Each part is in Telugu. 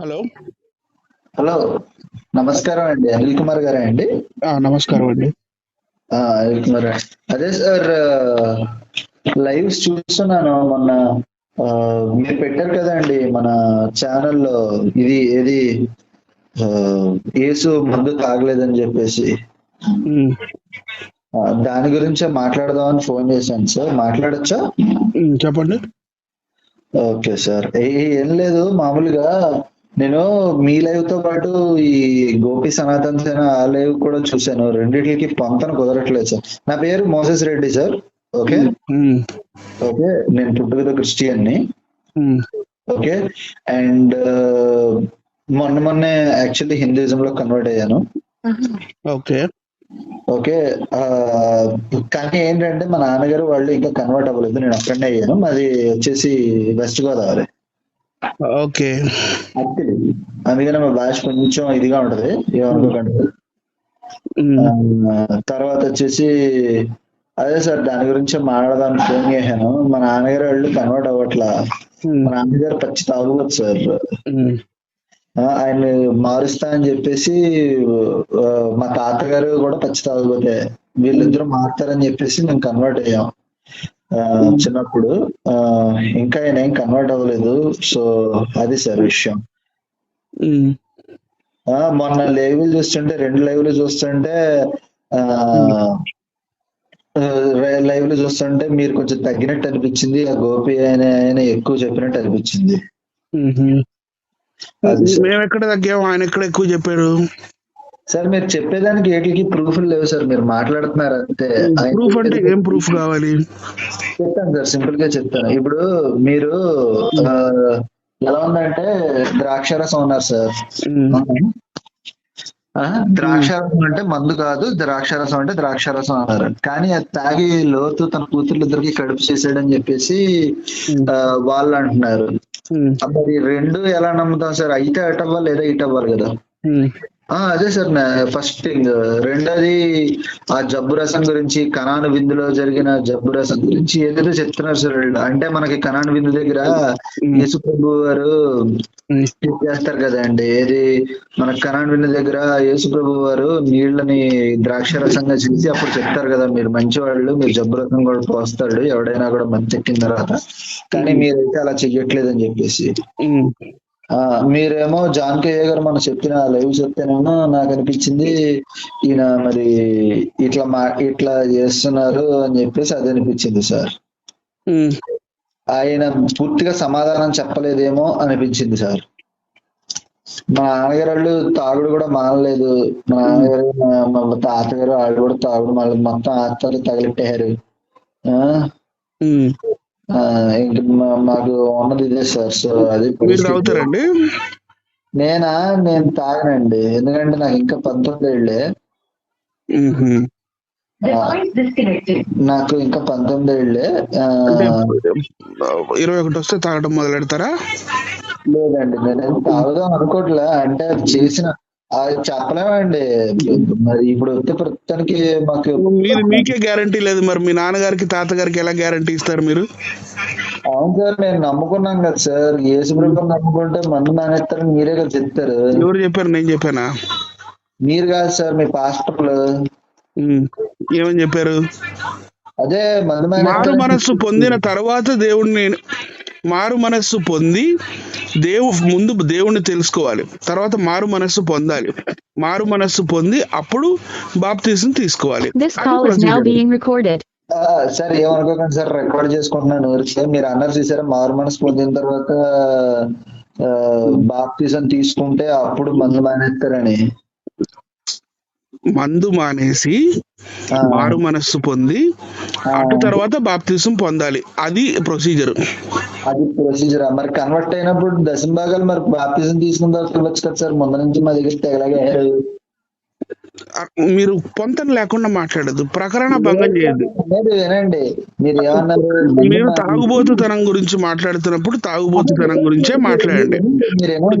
హలో. హలో. నమస్కారం అండి. అనిల్ కుమార్ గారా అండి? నమస్కారం అండి. అనిల్ కుమార్. అదే సార్ లైవ్స్ చూస్తున్నాను. మొన్న మీరు పెట్టారు కదండి మన ఛానల్లో. ఇది ఏది యేసు మందు తాగలేదని చెప్పేసి. దాని గురించే మాట్లాడదామని ఫోన్ చేశాను సార్. మాట్లాడొచ్చా? చెప్పండి. Okay sir. ఏం లేదు. మామూలుగా నేను మీ లైవ్తో పాటు ఈ గోపి సనాతన్ సేన ఆ లైవ్ కూడా చూశాను. రెండింటికి పొంతన కుదరట్లేదు సార్. నా పేరు Moses Reddy sir. Okay? Okay? నేను పుట్టుకతో క్రిస్టియన్ని ఓకే? అండ్ మొన్న మొన్నే యాక్చువల్లీ హిందూయిజం లో కన్వర్ట్ అయ్యాను. ఓకే. ఓకే? కానీ ఏంటంటే మా నాన్నగారు వాళ్ళు ఇంకా కన్వర్ట్ అవ్వలేదు. నేను అక్కడనే అయ్యాను. మాది వచ్చేసి వెస్ట్ గోదావరి. ఓకే. అందుకనే మా భాష కొంచెం ఇదిగా ఉంటది. ఏమనుకోకండి ఉమ్, ఆ, తర్వాత వచ్చేసి అదే సార్ దాని గురించి మాట్లాడదానికి ఫోన్ చేశాను. మా నాన్నగారు వాళ్ళు కన్వర్ట్ అవ్వట్లా. ఉమ్, మా నాన్నగారు పచ్చి తాగుబోతు సార్. ఆయన మారుస్తా అని చెప్పేసి మా తాతగారు కూడా పచ్చి తాగుబోతే. వీళ్ళిద్దరూ మారుతారని చెప్పేసి మేము కన్వర్ట్ అయ్యాం. చిన్నప్పుడు ఇంకా ఆయన ఏం కన్వర్ట్ అవ్వలేదు. సో అది సార్ విషయం. మొన్న లైవ్లు చూస్తుంటే రెండు లైవ్లు చూస్తుంటే ఆ లైవ్లు చూస్తుంటే మీరు కొంచెం తగ్గినట్టు అనిపించింది. ఆ గోపి ఆయన ఆయన ఎక్కువ చెప్పినట్టు అనిపించింది. మేము ఎక్కడ తగ్గాము? ఆయన ఎక్కడ ఎక్కువ చెప్పారు సార్ మీరు చెప్పేదానికి ఏటికి ప్రూఫ్ లేవు సార్ మీరు మాట్లాడుతున్నారు అంతే. ప్రూఫ్ అంటే ఏం ప్రూఫ్ కావాలి? చెప్తాను సార్ సింపుల్గా చెప్తాను. ఇప్పుడు మీరు ఎలా ఉందంటే ద్రాక్షరసం ఉన్నారు సార్. ద్రాక్షారసం అంటే మందు కాదు ద్రాక్షారసం అంటే ద్రాక్షారసం అన్నారు. కానీ అది తాగి లోతు తన కూతుర్లిద్దరికి కడుపు చేసాడని చెప్పేసి వాళ్ళు అంటున్నారు. మరి రెండు ఎలా నమ్ముతాం సార్? అయితే అటు అవ్వాలి లేదా ఇటు అవ్వాలి కదా? అదే సార్ ఫస్ట్ థింగ్. రెండోది ఆ జబ్బు రసం గురించి కణాను విందులో జరిగిన జబ్బు రసం గురించి ఏదైతే చెప్తున్నారు సార్. అంటే మనకి కణాను విందు దగ్గర యేసు ప్రభు ఉమ్, చేస్తారు కదండి ఏది? మన కణాన్ విన్న దగ్గర యేసు ప్రభు వారు నీళ్ళని ద్రాక్ష రసంగా చేసి అప్పుడు చెప్తారు కదా మీరు మంచివాళ్ళు మీరు జబ్బు రసం కూడా పోస్తాడు ఎవడైనా కూడా మంచి ఎక్కిన తర్వాత. కానీ మీరైతే అలా చెయ్యట్లేదని చెప్పేసి. మీరేమో జాన్ కే గారు మనం చెప్పిన లైవ్ చెప్తేనేమో నాకు అనిపించింది. ఈయన మరి ఇట్లా మా ఇట్లా చేస్తున్నారు అని చెప్పేసి అది అనిపించింది సార్. ఆయన పూర్తిగా సమాధానం చెప్పలేదేమో అనిపించింది సార్. మా నాన్నగారు వాళ్ళు తాగుడు కూడా మానలేదు. మా నాన్నగారు మా- తాతగారు వాళ్ళు కూడా తాగుడు మళ్ళీ మొత్తం ఆత్మలు తగిలిట్టారు మా- మాకు ఉన్నది ఇదే సార్ సో అది. తాగుతారండి? నేనా? నేను తాగనండి. ఎందుకంటే నాకు ఇంకా పంతొమ్మిది ఏళ్ళే. నాకు ఇంకా పంతొమ్మిది ఏళ్ళే ఇరవై ఒకటి వస్తే తాగడం మొదలు పెడతారా లేదండి నేను తాగుదాం అనుకోవట్లే అంటే అది చేసిన చెప్పలేమండి. మరి ఇప్పుడు వస్తే ప్రస్తుతానికి మాకు మీరు మీకే గ్యారంటీ లేదు మరి. మీ నాన్నగారికి తాతగారికి ఎలా గ్యారంటీ ఇస్తారు మీరు? అవును సార్ నేను నమ్ముకున్నాను కదా సార్. యేసు ప్రభుని నమ్ముకుంటే మందు మానేస్తారని మీరే కదా చెప్తారు. ఎవరు చెప్పారు? నేను చెప్పానా? మీరు కాదు సార్ మీ పాస్టర్లు. ఏమని చెప్పారు? అదే మానేస్తారని మనస్సు పొందిన తర్వాత దేవుణ్ణి మారు మనస్సు పొంది దేవు ముందు దేవుణ్ణి తెలుసుకోవాలి. తర్వాత మారు మనస్సు పొందాలి. మారు మనస్సు పొంది అప్పుడు బాప్తీసం తీసుకోవాలి. సార్ ఏమనుకోకండి సార్ రికార్డ్ చేసుకుంటున్నాను ఊరికే. మీరు అన్నారు చూసారా మారు మనసు పొందిన తర్వాత బాప్తిజం తీసుకుంటే అప్పుడు మందు మానేస్తారని. మందు మానేసి మారు మనస్సు పొంది అటు తర్వాత బాప్తీసం పొందాలి. అది ప్రొసీజర్ అది ప్రొసీజర్ మరి కన్వర్ట్ అయినప్పుడు దశమ భాగాలు మరి బాప్తిజం తీసుకున్న తర్వాత ఇవ్వచ్చు కదా సార్? ముందు నుంచి మా దగ్గర తెగలాగా అ- మీరు పొంతన లేకుండా మాట్లాడదు. ప్రకరణ భంగం చేయదు. మీరు తాగుబోతుతనం గురించి మాట్లాడుతున్నప్పుడు తాగుబోతుతనం గురించే మాట్లాడండి.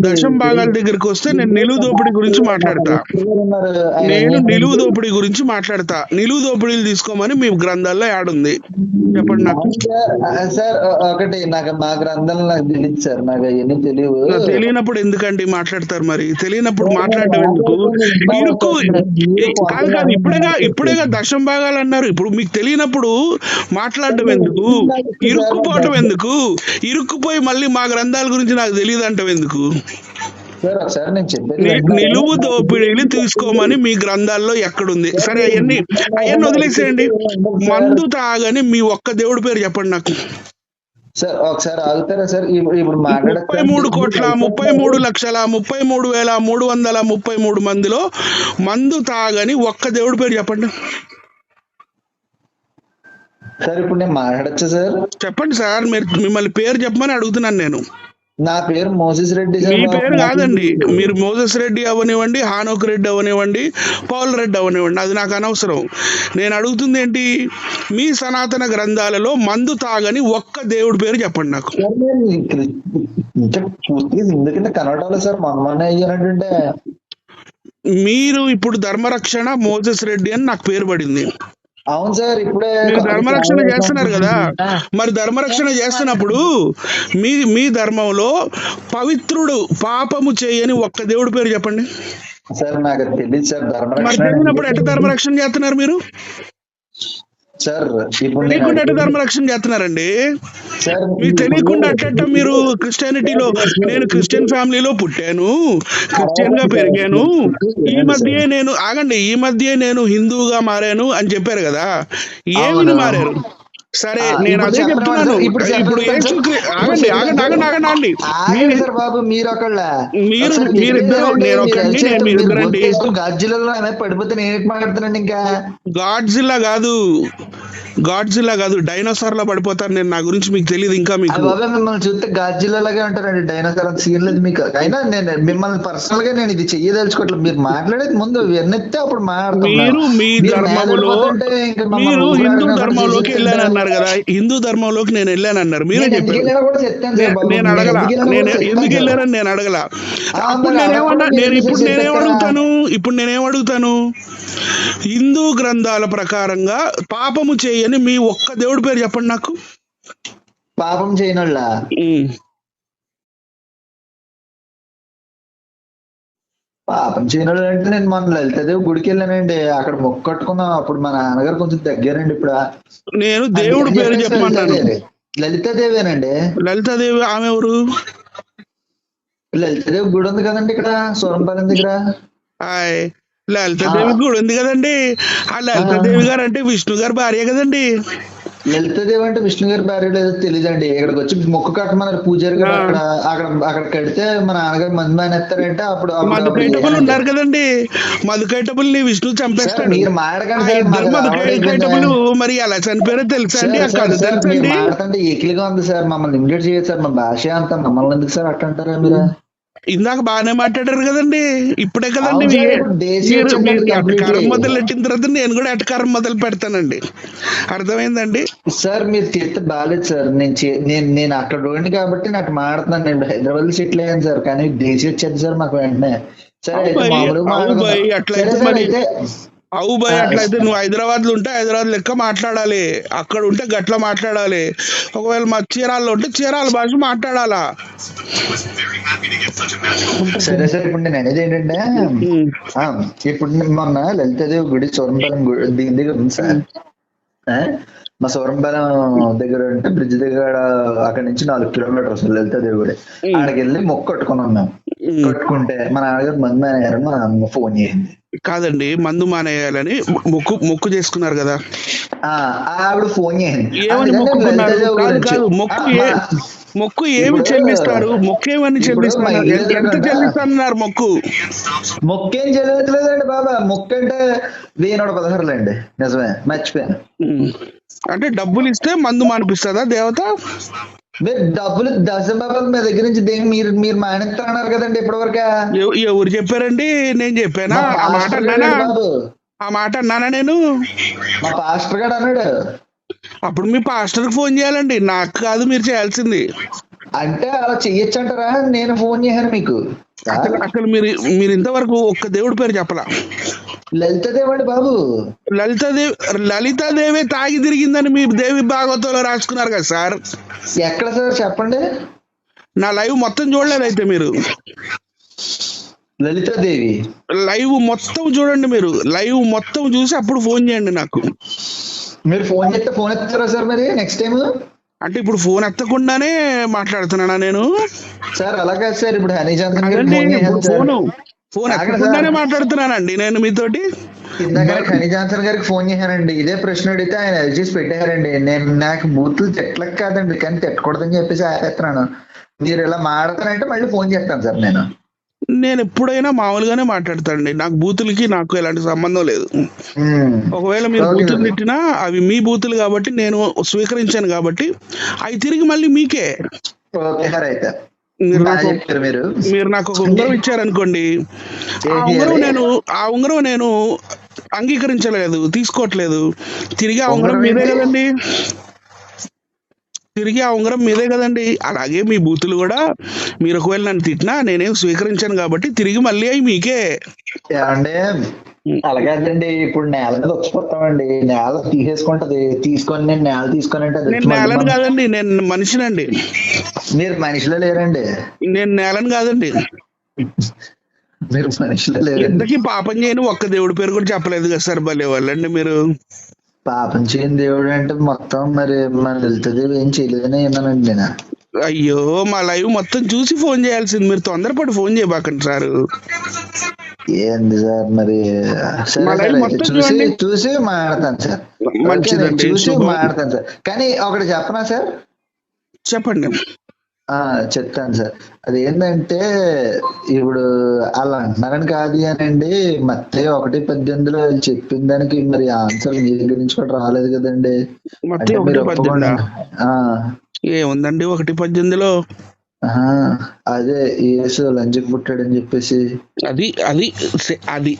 దశం భాగాల దగ్గరికి వస్తే నేను నిలువు దోపిడీ గురించి మాట్లాడతా. నేను నిలువు దోపిడీ గురించి మాట్లాడతా. నిలువు దోపిడీలు తీసుకోమని మీ గ్రంథాల్లో యాడుంది చెప్పండి నాకు. సార్, ఒకటి నాకు మా గ్రంథాలు నాకు తెలియదు సార్. నాకు అవన్నీ తెలియవు నాకు తెలియనప్పుడు ఎందుకండి మాట్లాడతారు మరి? తెలియనప్పుడు మాట్లాడడం ఎందుకు? ఇరుక్కు ఏ- కాదు కాదు ఇప్పుడేగా ఇప్పుడేగా దశం భాగాలు అన్నారు ఇప్పుడు మీకు తెలియనప్పుడు మాట్లాడడం ఎందుకు? ఇరుక్కుపోవటం ఎందుకు? ఇరుక్కుపోయి మళ్ళీ మా గ్రంథాల గురించి నాకు తెలియదు అంటాం ఎందుకు. నిలువు దోపిడీలు తీసుకోమని మీ గ్రంథాల్లో ఎక్కడుంది? సరే అవన్నీ అవన్నీ వదిలేసేయండి. మందు తాగని మీ ఒక్క దేవుడి పేరు చెప్పండి నాకు. సార్ ఒకసారి ఆగుతారా సార్? ఇప్పుడు ముప్పై మూడు కోట్ల ముప్పై మూడు లక్షల ముప్పై మూడు వేల మూడు వందల ముప్పై మూడు మందిలో మందు తాగని ఒక్క దేవుడి పేరు చెప్పండి. సార్ ఇప్పుడు నేను మాట్లాడచ్చా సార్? చెప్పండి సార్ మీరు మిమ్మల్ని పేరు చెప్పమని అడుగుతున్నాను నేను. నా పేరు మోసెస్ రెడ్డి మీ. పేరు కాదండి. మీరు మోజస్ రెడ్డి అవనివ్వండి హానోక్ రెడ్డి అవనివ్వండి పౌల్ రెడ్డి అవనివ్వండి. అది నాకు అనవసరం. నేను అడుగుతుంది ఏంటి? మీ సనాతన గ్రంథాలలో మందు తాగని ఒక్క దేవుడి పేరు చెప్పండి నాకు. ఎందుకంటే కనబడాలి సార్ మన మన అయ్యానంటే మీరు ఇప్పుడు ధర్మరక్షణ మోజస్ రెడ్డి అని నాకు పేరు పడింది. అవును సార్ ఇప్పుడే మీరు ధర్మరక్షణ చేస్తున్నారు కదా? మరి ధర్మరక్షణ చేస్తున్నప్పుడు మీ మీ ధర్మంలో పవిత్రుడు పాపము చేయని ఒక్క దేవుడి పేరు చెప్పండి. సార్ నాకు తెలియదు సార్ మరి ధర్మరక్షణ తెలియనప్పుడు ఎట్ట ధర్మరక్షణ చేస్తున్నారు మీరు? సార్ ఇప్పుడు ధర్మరక్షణ చేస్తున్నారండి? మీకు తెలియకుండా అట్టట్ట మీరు క్రిస్టియానిటీలో నేను క్రిస్టియన్ ఫ్యామిలీలో పుట్టాను క్రిస్టియన్గా పెరిగాను. ఈ మధ్యే నేను ఆగండి ఈ మధ్యే నేను హిందువుగా మారాను అని చెప్పారు కదా ఏమిని. మారారు? సరే నేను అదే చెప్తున్నాను. ఇప్పుడు ఆగండి ఆగండి ఆగండి ఆగండి ఆగండి. బాబు మీరు ఒకళ్ళ మీరు- మీరిద్దరు, నేను అరిచేతులు నేను మీరు మీరిద్దరండి. ఏమైనా పడిపోతే నేను మాట్లాడుతున్నాను ఇంకా? గాడ్జిల్లా కాదు. గాడ్జిల్లా కాదు డైనోసార్ లా పడిపోతారు. నేను నా గురించి మీకు తెలియదు ఇంకా మీకు మిమ్మల్ని చూస్తే గాజులలాగే ఉంటారండి డైనోసార్ అంత సీన్ లేదు మీకు. అయినా నేను మిమ్మల్ని పర్సనల్గా నేను ఇది చెయ్యదలుచుకోవట్లేదు. మీరు మాట్లాడేది ముందు విన్నెత్తే అప్పుడు మాట్లాడతాం మీరు మీ మీరు మమ్మల్ని మీరు హిందూ ధర్మంలోకి. వెళ్ళానన్నారు కదా హిందూ ధర్మంలోకి నేను మీరే చెప్పారు వెళ్ళానో సార్ నే- బాబు. నేను అడగల. ఎందుకు నేను. వెళ్ళారని నేను అడగల. అప్పుడు మరి నేనేమన్నా నేను ఇప్పుడు నేనేం చెప్పారా? అడుగుతాను? ఇప్పుడు నేనేం అడుగుతాను? హిందూ గ్రంథాల ప్రకారంగా పాపము చేయని మీ ఒక్క దేవుడి పేరు చెప్పండి నాకు. పాపం చేయనోళ్ళ? ఉమ్. పాపం చేయనోళ్ళు అంటే నేను మన లలితదేవి గుడికి వెళ్ళానండి. అక్కడ మొక్క కట్టుకున్నాం. అప్పుడు మా నాన్నగారు కొంచెం తగ్గారండి ఇప్పుడు. నేను దేవుడి పేరు చెప్పమన్నాను లలితాదేవి. లలితాదేవేనండి లలితాదేవి ఆమె ఎవరు? లలితాదేవి గుడి ఉంది కదండి ఇక్కడ సూరంపాలెం దగ్గర హాయ్. లలితాదేవి కూడా ఉంది కదండి. ఆ లలితాదేవి గారు అంటే విష్ణు గారు భార్య కదండి. లలితాదేవి అంటే విష్ణు గారి భార్య లేదో తెలియదండి ఇక్కడికి వచ్చి మొక్కు కట్టమన్నారు పూజారి గారు. అక్కడ అక్కడ అక్కడ కడితే మా నాన్నగారు మంది మానేస్తారంటే. అప్పుడు మధుకైటబుల్. ఉన్నారు కదండి. మధుకైటబుల్ని విష్ణు చంపేస్తాడు. మీరు అయిపోయింది. మరి ఎలా చనిపోయారో తెలుసా అండి? మాట్లాడుతుంటే ఈకిలిగా ఉంది సార్. మమ్మల్ని ఇమిడియట్ చేయదు సార్. మా భాష అంతా మమ్మల్ని ఎందుకు సార్ అట్ట అంటారా మీరు? ఇందాక బాగానే మాట్లాడారు కదండి. ఇప్పుడే కదండి. అటకారం మొదలు పెట్టిన తర్వాత నేను కూడా అటకారం మొదలు పెడతానండి. అర్థమైందండి? సార్ మీరు తీర్తే బాగాలేదు సార్. నేను నేను నేను అక్కడ రోడ్డు కాబట్టి నాకు మాడుతున్నాను నేను హైదరాబాద్లో సెటిల్ అయ్యాను సార్. కానీ దేశీ వచ్చేది సార్ మాకు వెంటనే. సరే అయితే మామూలుగా అవు. బాయ్, అట్లయితే నువ్వు హైదరాబాద్లో ఉంటే హైదరాబాద్ లెక్క మాట్లాడాలి. అక్కడ ఉంటే గట్ల మాట్లాడాలి. ఒకవేళ మా చీరాల్లో ఉంటే చీరాల భాష మాట్లాడాలా. సరే సార్ ఇప్పుడు నేను అనేది ఏంటంటే ఇప్పుడు నేను మొన్న లలితాదేవి గుడి సూరంపాలెం గుడి దీని దగ్గర ఉంది సార్. మా సూరంపాలెం దగ్గర అంటే బ్రిడ్జ్ దగ్గర అక్కడ నుంచి నాలుగు కిలోమీటర్స్ లలితాదేవి గుడి. ఆడికి వెళ్ళి మొక్కు కట్టుకున్నాం మేము. కట్టుకుంటే మా నాన్నగారు మంది మానేయారని మా అమ్మ ఫోన్ చేసింది. కాదండి మందు మానేయాలని మొక్కు మొక్కు చేసుకున్నారు కదా. ఆవిడ ఫోన్ ఏమని కాదు మొక్కు మొక్కు ఏమి చెల్లిస్తారు మొక్కు ఏమని చెల్లిస్తారు ఎంత చెల్లిస్తున్నారు మొక్కు? మొక్కేం చెల్లట్లేదండి బాబా. మొక్క అంటే వెయ్యి నూట పదహారులండి నిజమే. మర్చిపోయాను. అంటే డబ్బులు ఇస్తే మందు మానిపిస్తుందా దేవత? మీరు డబ్బులు దశం బాబాలు మీ దగ్గర నుంచి దేని మీరు మీరు మానేస్తున్నారు కదండి ఇప్పటివరకు. ఎవ- ఎవరు చెప్పారండి? నేను చెప్పానా? ఆ మాట పాస్టర్ అన్నానా? ఆ మాట అన్నానా నేను? మా పాస్టర్ గారు అన్నాడు. అప్పుడు మీ పాస్టర్కి ఫోన్ చేయాలండి. నాకు కాదు మీరు చేయాల్సింది. అంటే అలా చెయ్యొచ్చు అంటారా నేను ఫోన్ చేశాను మీకు. అసలు మీరు మీరు ఇంతవరకు ఒక్క దేవుడి పేరు చెప్పలా. లలితదేవండి బాబు. లలితాదేవి లలితాదేవి తాగి తిరిగిందని మీ దేవి భాగవతంలో రాసుకున్నారు కదా సార్? ఎక్కడ సార్? చెప్పండి. నా లైవ్ మొత్తం చూడలేదు అయితే మీరు. లలితాదేవి. లైవ్ మొత్తం చూడండి మీరు. లైవ్ మొత్తం చూసి అప్పుడు ఫోన్ చేయండి నాకు. మీరు ఫోన్ చేస్తే ఫోన్ ఎత్తారా సార్ మరి నెక్స్ట్ టైం అంటే ఇప్పుడు ఫోన్ ఎత్తకుండానే మాట్లాడుతున్నానా నేను? సార్ అలా కాదు సార్. ఇప్పుడు హనీ ఫోన్. Phone sir. మాట్లాడుతున్నానండి నేను మీతోటి? ఇందాక హనీ జాన్సన్ గారికి ఫోన్ చేశానండి. ఇదే ప్రశ్న అడిగితే ఆయన ఎల్జీస్ పెట్టారండి. నేను నాకు బూతులు తిట్టలకు కాదండి. కానీ తిట్టకూడదని చెప్పేసి ఆపేస్తున్నాను మీరు ఇలా మాడతానంటే మళ్ళీ ఫోన్ చేస్తాను సార్ నేను. నేను ఎప్పుడైనా మామూలుగానే మాట్లాడతానండి. నాకు బూతులకి నాకు ఎలాంటి సంబంధం లేదు. ఒకవేళ మీరు. బూతులు తిట్టినా అవి మీ బూతులు కాబట్టి నేను స్వీకరించాను కాబట్టి అవి తిరిగి మళ్ళీ మీకే. ఓకే సార్ అయితే. మీరు నాకు ఒక ఉంగరం ఇచ్చారనుకోండి ఆ ఉంగరం? నేను ఆ ఉంగరం నేను అంగీకరించలేదు తీసుకోవట్లేదు. తిరిగి ఆ ఉంగరం మీదే? కదండి. తిరిగి ఆ ఉంగరం మీదే కదండి. అలాగే మీ బూతులు కూడా మీరు ఒకవేళ నన్ను తిట్టినా నేనేం స్వీకరించాను కాబట్టి తిరిగి మళ్ళీ అవి మీకే. ఏమండి అలాగేదండి ఇప్పుడు నేల మీద వచ్చిపోతామండి నేల తీసేసుకుంటది. తీసుకొని నేను నేల తీసుకొని అంటే నేను నేలను కాదండి నేను మనిషినండి. మీరు మనిషిలో లేరండి. నేను నేలను కాదండి. మీరు మనిషిలో లేరండి. ఇంతకీ పాపం చేయని ఒక్క దేవుడి పేరు కూడా చెప్పలేదు కదా సార్ భలే వాళ్ళండి మీరు. పాపం చేయని దేవుడు అంటే మొత్తం మరి మన వెళ్తుంది ఏం చేయలేదని విన్నానండి నేను. అయ్యో మా లైవ్ మొత్తం చూసి ఫోన్ చేయాల్సింది. మీరు తొందరపడి ఫోన్ చేయబాకండి సార్. ఏంది సార్ మరి? సరే చూసి. చూసి మాట్లాడతాను సార్. మంచిదండి, చూసి. మాట్లాడతాను సార్. కానీ ఒకటి చెప్పనా సార్? చెప్పండి. ఆ చెప్తాను సార్. అది ఏంటంటే ఇప్పుడు అలా అంటున్నారని కాదు అనండి. మత్తే ఒకటి పద్దెనిమిదిలో చెప్పిన దానికి మరి ఆన్సర్ మీ దగ్గర నుంచి కూడా రాలేదు కదండి. ఏముందండి ఒకటి పద్దెనిమిదిలో? అదే యేసు లంచకి పుట్టాడని చెప్పేసి. అది అది అది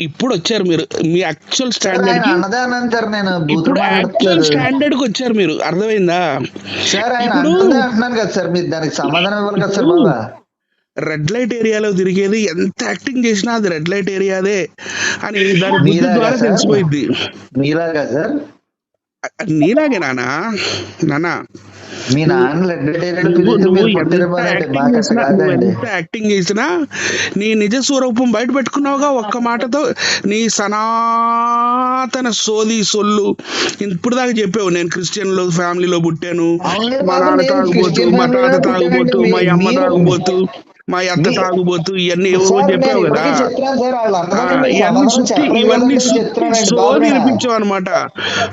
ఇప్పుడు వచ్చారు మీరు. మీ యాక్చువల్ స్టాండర్డ్ అన్నదే నేను ఇప్పుడు యాక్చువల్ స్టాండర్డ్కి వచ్చారు మీరు. అర్థమైందా? సార్ ఆయన అన్నదే అంటున్నాను కదా సార్ మీరు దానికి సమాధానం ఇవ్వాలి కదా సార్ బాబా. రెడ్ లైట్ ఏరియాలో తిరిగేది ఎంత యాక్టింగ్ చేసినా అది రెడ్ లైట్ ఏరియాదే అని దాని బుద్ధి ద్వారా? తెలిసిపోయింది మీలాగా సార్? నీలాగే నానా? నానా? మీ నాన్న యాక్టింగ్ చేసినా నీ నిజ స్వరూపం బయట పెట్టుకున్నావుగా ఒక్క మాటతో నీ సనాతన సోది సొల్లు. ఇప్పుడు దాకా చెప్పావు నేను క్రిస్టియన్లో ఫ్యామిలీలో పుట్టాను. మా నాన్న నేను తాగుబోతు మా తాత తాగుబోతు. మా అమ్మ తాగుబోతు. మా అత్త తాగుబోతు ఇవన్నీ ఎవరో సార్, చెప్పావు కదా. ఇవన్నీ ఇవన్నీ నేను. వినిపించావు అనమాట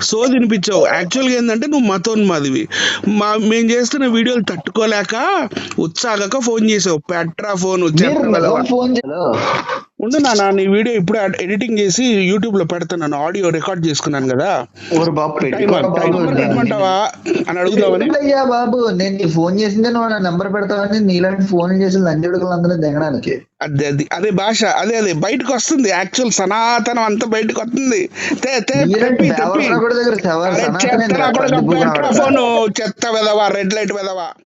సోది వినిపించావు. యాక్చువల్గా ఏంటంటే నువ్వు మతోన్మాదివి. మా మేము చేస్తున్న వీడియోలు తట్టుకోలేక ఉత్సాహక ఫోన్ చేసావు. పెట్రా ఫోన్ హలో ఉండు నాన్న నీ వీడియో ఇప్పుడు ఎడిటింగ్ చేసి యూట్యూబ్లో పెడుతున్నాను ఆడియో రికార్డ్ చేసుకున్నాను కదా. పెట్టమంటావా అని అడుగుదామని. అయ్యా బాబు నేను నీ ఫోన్ చేసిందే నువ్వు నా నెంబర్ పెడతావని నీలాంటి ఫోన్ చేసి లంజడుకులు అందరూ దిగడానికి. అదే అది అదే భాష అదే అదే బయటకు వస్తుంది యాక్చువల్ సనాతనం అంతా బయటకు వస్తుంది. నా చెత్త వెదవా రెడ్ లైట్ వెదవా?